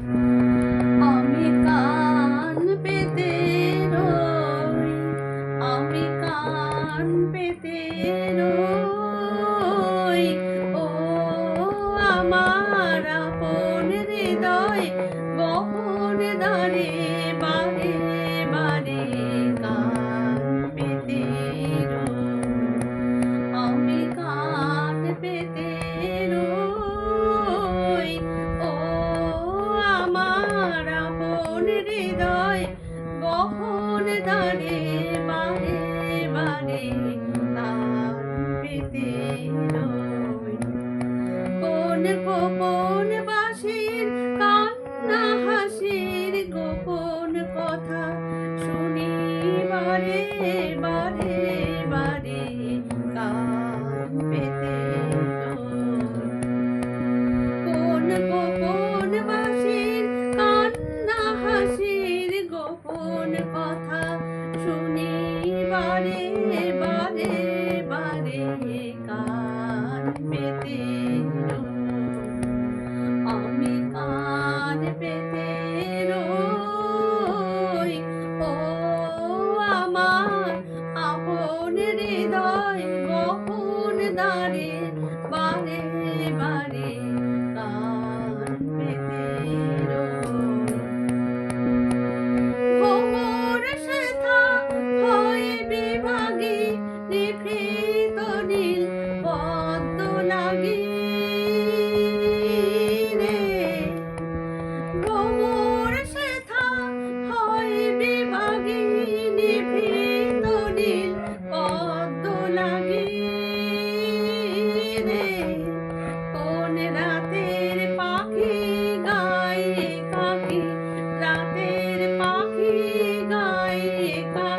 আমি কান পেতে রই আমি কান পেতে আমার আপন হৃদয় বহন দারে বারে গহন দারে বারে বারে রই কোন গোপন বাসির কান্না হাসির গোপন কথা শুনি বারে বারে বারে কান বারে বারে কান পেতে। আমি কান পেতে রই ও আমার আপন হৃদয় গহন দারে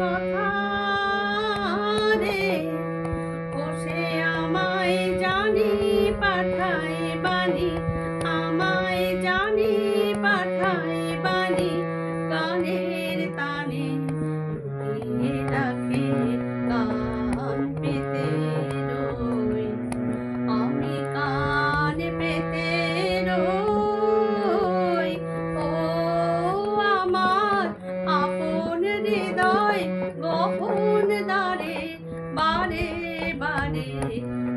Papa. body.